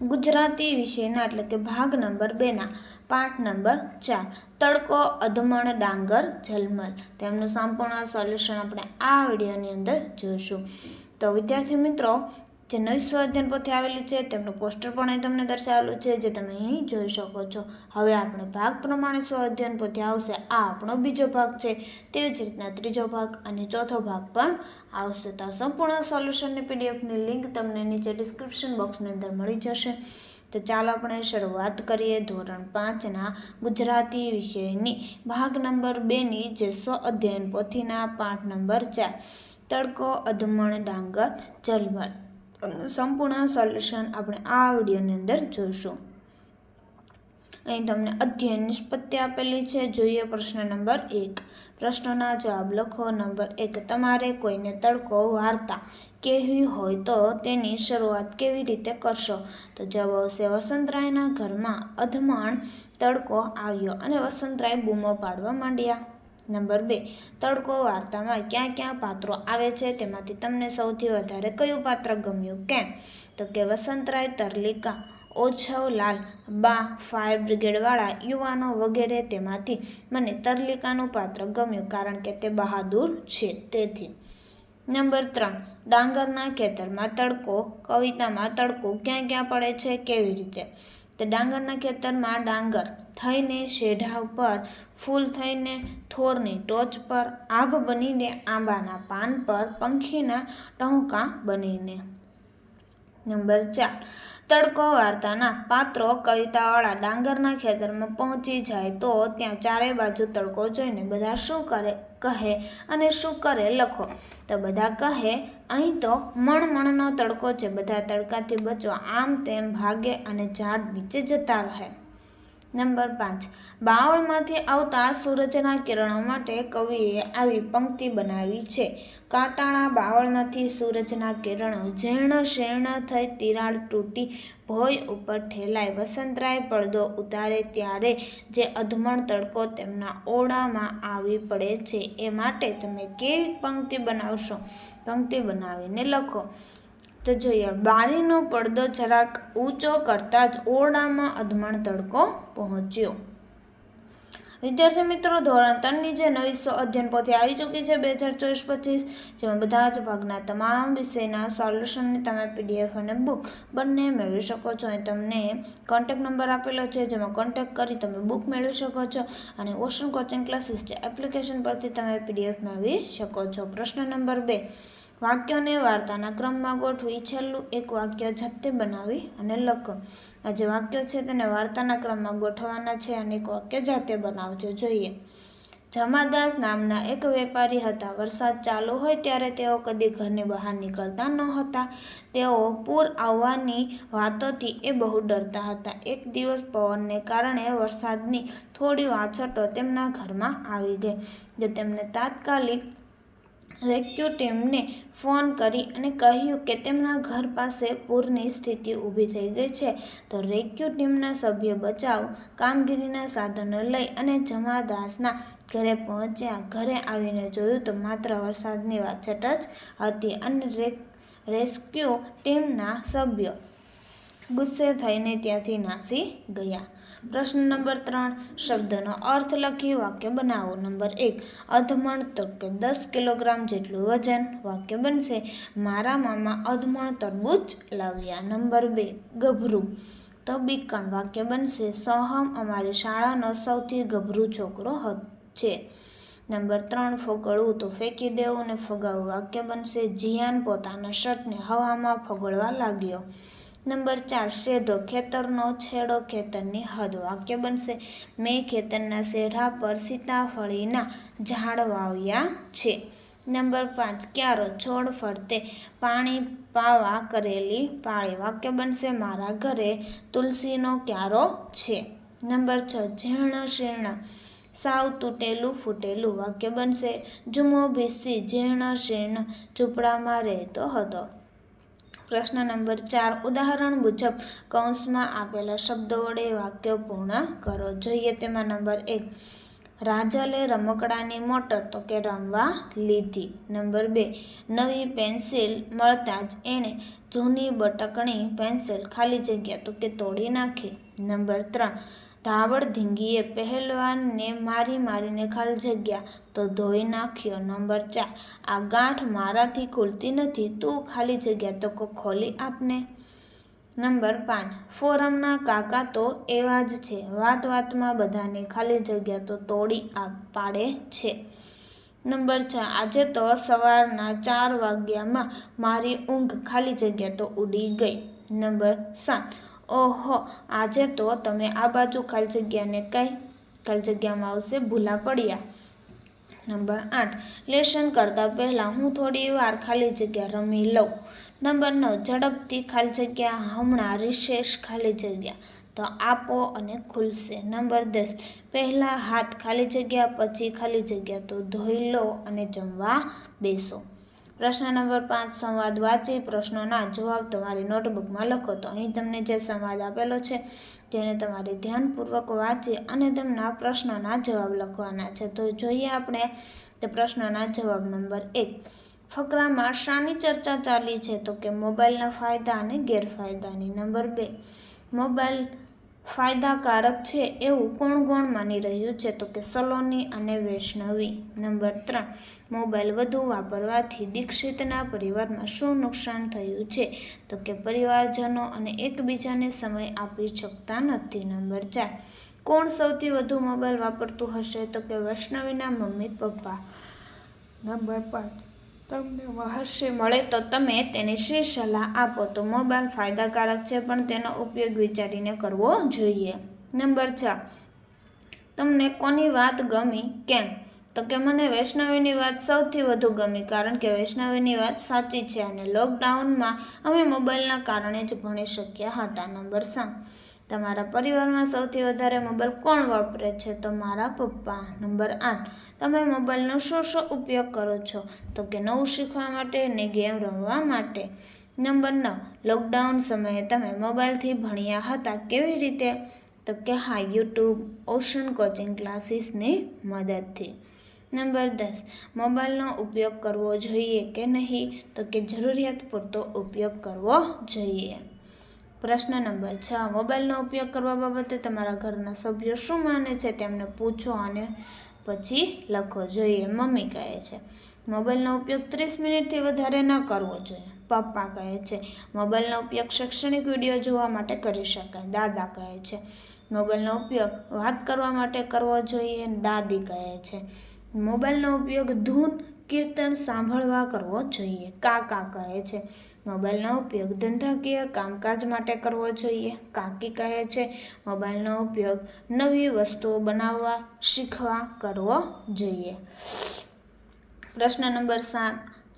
ગુજરાતી વિષયના એટલે કે ભાગ નંબર બેના, પાઠ નંબર ચાર, તડકો, અધમણ, ડાંગર, ઝલમલ. તેમનું સંપૂર્ણ સોલ્યુશન આપણે આ વિડીયોની અંદર જોઈશું. તો વિદ્યાર્થી મિત્રો જે નવી સ્વાધ્યાયન પોથી આવેલી છે, તેમનું પોસ્ટર પણ અહીં તમને દર્શાવેલું છે, જે તમે અહીં જોઈ શકો છો. હવે આપણે ભાગ પ્રમાણે સ્વાધ્યાયન પોથી આવશે. આ આપણો બીજો ભાગ છે. તેવી જ રીતના ત્રીજો ભાગ અને ચોથો ભાગ પણ આવશે. તો સંપૂર્ણ સોલ્યુશનની પીડીએફની લિંક તમને નીચે ડિસ્ક્રિપ્શન બોક્સની અંદર મળી જશે. તો ચાલો આપણે શરૂઆત કરીએ ધોરણ પાંચના ગુજરાતી વિષયની. ભાગ નંબર બેની જે સ્વ અધ્યયન પોથીના પાઠ નંબર ચાર. તડકો, અધમણ, ડાંગર સંપૂર્ણ સોલ્યુશન આપણે આ વિડીયોની અંદર જોઈશું. અહીં તમને અધ્યયન નિષ્પત્તિ આપેલી છે. જોઈએ પ્રશ્ન નંબર એક. પ્રશ્નના જવાબ લખો. નંબર એક. તમારે કોઈને તડકો, વાર્તા કહેવી હોય તો તેની શરૂઆત કેવી રીતે કરશો? તો જવાબ આવશે, વસંતરાયના ઘરમાં અધમાણ તડકો આવ્યો અને વસંતરાય બૂમો પાડવા માંડ્યા. નંબર બે. તડકો વાર્તામાં ક્યાં ક્યાં પાત્રો આવે છે તેમાંથી તમને સૌથી વધારે કયું પાત્ર ગમ્યું? કેમ? તો કે વસંતરાય તરલિકા, ઓછવલાલ, બા, ફાયર બ્રિગેડવાળા, યુવાનો વગેરે તેમાંથી મને તરલિકાનું પાત્ર ગમ્યું કારણ કે તે બહાદુર છે તેથી. નંબર ત્રણ. ડાંગરના ખેતરમાં તડકો, કવિતામાં તડકો ક્યાં ક્યાં પડે છે, કેવી રીતે? તો ડાંગરના ખેતરમાં ડાંગર થઈને શેઢા ઉપર, ફૂલ થઈને થોરની ટોચ પર, આભ બનીને આંબાના પાન પર, પંખીના ટહુકા બનીને. નંબર ચાર. તડકો વાર્તાના પાત્રો કવિતાવાળા ડાંગરના ખેતરમાં પહોંચી જાય તો ત્યાં ચારે બાજુ તડકો જોઈને બધા શું કરે, કહે અને શું કરે લખો. તો બધા કહે, અહીં તો મણમણનો તડકો છે. બધા તડકાથી બચવા આમ તેમ ભાગે અને ઝાડ નીચે જતા રહે. નંબર પાંચ. બાવળમાંથી આવતા સૂરજના કિરણો માટે કવિએ આવી પંક્તિ બનાવી છે. કાંટાળા બાવળમાંથી સૂરજના કિરણો ઝીર્ણ શીર્ણ થઈ તિરાડ તૂટી ભોય ઉપર ઠેલાય વસંતરાય પડદો ઉતારે ત્યારે જે અધમણ તડકો તેમના ઓરડામાં આવી પડે છે. એ માટે તમે કેવી પંક્તિ બનાવશો? પંક્તિ બનાવીને લખો. તો જોઈએ, બારીનો પડદો જરાક ઊંચો કરતાં જ ઓરડામાં અધમણ તડકો પહોંચ્યો. વિદ્યાર્થી મિત્રો, ધોરણ ત્રણની જે નવી અધ્યયન પોથી આવી ચૂકી છે બે હજાર ચોવીસ પચીસ, જેમાં બધા જ ભાગના તમામ વિષયના સોલ્યુશનની તમે પીડીએફ અને બુક બંને મેળવી શકો છો. અને તમને કોન્ટેક નંબર આપેલો છે, જેમાં કોન્ટેક કરી તમે બુક મેળવી શકો છો અને ઓશન કોચિંગ ક્લાસીસ જે એપ્લિકેશન પરથી તમે પીડીએફ મેળવી શકો છો. પ્રશ્ન નંબર બે વાક્યોને વાર્તાના ક્રમમાં ગોઠવી છેલ્લું એક વાક્ય જાતે બનાવી અને લખો. આ જે વાક્યો છે તેને વાર્તાના ક્રમમાં ગોઠવવાના છે અને એક વાક્ય જાતે બનાવજો જોઈએ. જમાદાસ નામના એક વેપારી હતા. વરસાદ ચાલુ હોય ત્યારે તેઓ કદી ઘરની બહાર નીકળતા નહોતા. તેઓ પૂર આવવાની વાતોથી એ બહુ ડરતા હતા. એક દિવસ પવનને કારણે વરસાદની થોડી વાછટો તેમના ઘરમાં આવી ગઈ, જે તેમને તાત્કાલિક રેસ્ક્યુ ટીમને ફોન કરી અને કહ્યું કે તેમના ઘર પાસે પૂરની સ્થિતિ ઊભી થઈ ગઈ છે. તો રેસ્ક્યુ ટીમના સભ્યો બચાવ, કામગીરીના સાધનો લઈ અને જમાદાસના ઘરે પહોંચ્યા. ઘરે આવીને જોયું તો માત્ર વરસાદની વાછટ જ હતી અને રેસ્ક્યુ ટીમના સભ્યો ગુસ્સે થઈને ત્યાંથી નાસી ગયા. પ્રશ્ન નંબર ત્રણ, શબ્દનો અર્થ લખી વાક્ય બનાવો. નંબર એક, અધમણ તો કે દસ કિલોગ્રામ જેટલું વજન. વાક્ય બનશે, મારા મામા અધમણ તરબૂચ લાવ્યા. નંબર બે, ગભરું. તો બીકણ વાક્ય બનશે, સોહમ અમારી શાળાનો સૌથી ગભરું છોકરો છે. નંબર ત્રણ, ફોગળવું તો ફેંકી દેવું. ને ફગાવું વાક્ય બનશે, જીયાન પોતાના શર્ટને હવામાં ફગળવા લાગ્યો. નંબર ચાર, શેઢો ખેતરનો છેડો ખેતરની હદ વાક્ય બનશે. મેં ખેતરના શેઢા પર સીતાફળીના ઝાડ વાવ્યા છે. નંબર પાંચ, ક્યારો છોડ ફરતે પાણી પાવા કરેલી પાળી વાક્ય બનશે. મારા ઘરે તુલસીનો ક્યારો છે. નંબર છ ઝીર્ણ શીર્ણ સાવ તૂટેલું ફૂટેલું વાક્ય બનશે. જુમો ભીસી ઝીર્ણ શીર્ણ ઝૂંપડામાં રહેતો હતો. પ્રશ્ન નંબર ચાર, ઉદાહરણ મુજબ કૌંસમાં આપેલા શબ્દો વડે વાક્ય પૂર્ણ કરો. જોઈએ તેમાં નંબર એક, રાજલે રમકડાની મોટર તો કે રમવા લીધી. નંબર બે, નવી પેન્સિલ મળતા જ એણે જૂની બટકણી પેન્સિલ ખાલી જગ્યા તો કે તોડી નાખી. નંબર ત્રણ ધાવડ ધીંગીએ પહેલવાનને મારી મારીને ખાલી જગ્યા તો ધોઈ નાખ્યો. નંબર ચાર, આ ગાંઠ મારાથી ખુલતી નથી, તું ખાલી જગ્યા તો ખોલી આપને. નંબર પાંચ, ફોરમના કાકા તો એવા જ છે, વાત વાતમાં બધાને ખાલી જગ્યા તો તોડી આપ પાડે છે. નંબર છ આજે તો સવારના ચાર વાગ્યામાં મારી ઊંઘ ખાલી જગ્યા તો ઉડી ગઈ. નંબર સાત ઓહો, આજે તો તમે આ બાજુ ખાલી જગ્યાને કઈ, ખાલી જગ્યામાં આવશે, ભૂલા પડ્યા. નંબર આઠ, લેશન કરતાં પહેલાં હું થોડી વાર ખાલી જગ્યા રમી લઉં. નંબર નવ, ઝડપથી ખાલી જગ્યા, હમણાં રિશેષ ખાલી જગ્યા. તો આપો અને ખુલશે. નંબર દસ, પહેલાં હાથ ખાલી જગ્યા, પછી ખાલી જગ્યા તો ધોઈ લો અને જમવા બેસો. પ્રશ્ન નંબર પાંચ, સંવાદ વાંચી, પ્રશ્નોના જવાબ તમારી નોટબુકમાં લખો. તો અહીં તમને જે સંવાદ આપેલો છે, તેને તમારે ધ્યાનપૂર્વક વાંચી અને તેમના પ્રશ્નોના જવાબ લખવાના છે. તો જોઈએ આપણે તે પ્રશ્નોના જવાબ નંબર એક. ફકરામાં શાની ચર્ચા ચાલી છે? તો કે મોબાઈલના ફાયદા અને ગેરફાયદાની. નંબર બે. મોબાઈલ ફાયદાકારક છે એવું કોણ કોણ માની રહ્યું છે. તો કે સલોની અને વૈષ્ણવી. નંબર ત્રણ, મોબાઈલ વધુ વાપરવાથી દીક્ષિતના પરિવારમાં શું નુકસાન થયું છે? તો કે પરિવારજનો અને એકબીજાને સમય આપી શકતા નથી. નંબર ચાર, કોણ સૌથી વધુ મોબાઈલ વાપરતું હશે? તો કે વૈષ્ણવીના મમ્મી પપ્પા. નંબર પાંચ તમને મહર્ષિ મળે તો તમે તેને શ્રી સલાહ આપો. તો મોબાઈલ ફાયદાકારક છે, પણ તેનો ઉપયોગ વિચારીને કરવો જોઈએ. નંબર છ. તમને કોની વાત ગમી? કેમ? તો કે મને વૈષ્ણવીની વાત સૌથી વધુ ગમી, કારણ કે વૈષ્ણવીની વાત સાચી છે અને લોકડાઉનમાં અમે મોબાઈલના કારણે જ ભણી શક્યા હતા. નંબર સાત. તમારા પરિવારમાં સૌથી વધારે મોબાઈલ કોણ વાપરે છે? તો મારા પપ્પા. નંબર આઠ. તમે મોબાઈલનો શું શું ઉપયોગ કરો છો? તો કે નવું શીખવા માટે ને ગેમ રમવા માટે. નંબર નવ. લોકડાઉન સમયે તમે મોબાઈલથી ભણ્યા હતા કેવી રીતે? તો કે હા યુટ્યુબ ઓશન કોચિંગ ક્લાસીસની મદદથી. નંબર દસ. મોબાઈલનો ઉપયોગ કરવો જોઈએ કે નહીં? તો કે જરૂરિયાત પૂરતો ઉપયોગ કરવો જોઈએ. પ્રશ્ન નંબર છ. મોબાઈલનો ઉપયોગ કરવા બાબતે તમારા ઘરના સભ્યો શું માને છે તેમને પૂછો અને પછી લખો જોઈએ. મમ્મી કહે છે, મોબાઈલનો ઉપયોગ ત્રીસ મિનિટથી વધારે ન કરવો જોઈએ. પપ્પા કહે છે, મોબાઈલનો ઉપયોગ શૈક્ષણિક વીડિયો જોવા માટે કરી શકાય. દાદા કહે છે, મોબાઈલનો ઉપયોગ વાત કરવા માટે કરવો જોઈએ. દાદી કહે છે મોબાઈલનો ઉપયોગ ધૂન કીર્તન સાંભળવા કરવો જોઈએ. કાકા કહે છે, મોબાઈલનો ઉપયોગ ધંધાકીય કામકાજ માટે કરવો જોઈએ. કાકી કહે છે, મોબાઈલનો ઉપયોગ નવી વસ્તુઓ બનાવવા, શીખવા કરવો જોઈએ. પ્રશ્ન નંબર સાત,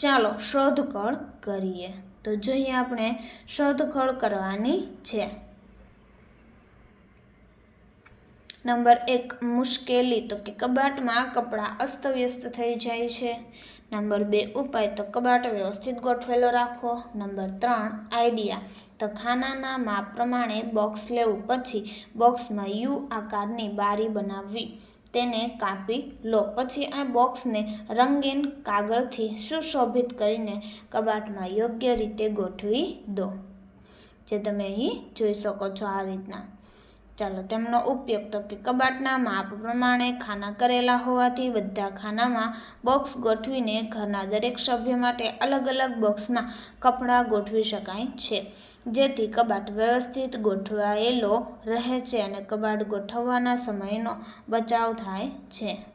ચાલો શોધખોળ કરીએ. તો જોઈએ આપણે શોધખોળ કરવાની છે. નંબર એક, મુશ્કેલી. તો કે કબાટમાં કપડાં અસ્તવ્યસ્ત થઈ જાય છે. નંબર બે, ઉપાય. તો કબાટ વ્યવસ્થિત ગોઠવેલો રાખવો નંબર ત્રણ, આઈડિયા. તો ખાનાના માપ પ્રમાણે બોક્સ લેવું. પછી બોક્સમાં યુ આકારની બારી બનાવવી. તેને કાપી લો. પછી આ બોક્સને રંગીન કાગળથી સુશોભિત કરીને કબાટમાં યોગ્ય રીતે ગોઠવી દો. જે તમે અહીં જોઈ શકો છો આ રીતના. ચાલો તેમનો ઉપયોગ તો કે કબાટના માપ પ્રમાણે ખાના કરેલા હોવાથી બધા ખાનામાં બોક્સ ગોઠવીને ઘરના દરેક સભ્ય માટે અલગ અલગ બોક્સમાં કપડાં ગોઠવી શકાય છે. જેથી કબાટ વ્યવસ્થિત ગોઠવાયેલો રહે છે અને કબાટ ગોઠવવાના સમયનો બચાવ થાય છે.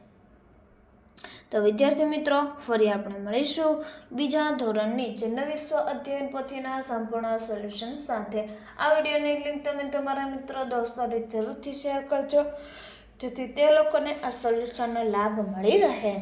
તો વિદ્યાર્થી મિત્રો, ફરી આપણે મળીશું બીજા ધોરણની જે વિશ્વ અધ્યયન પોથીના સંપૂર્ણ સોલ્યુશન સાથે. આ વિડીયોની લિંક તમે તમારા મિત્રો દોસ્તોને જરૂરથી શેર કરજો, જેથી તે લોકોને આ સોલ્યુશનનો લાભ મળી રહે.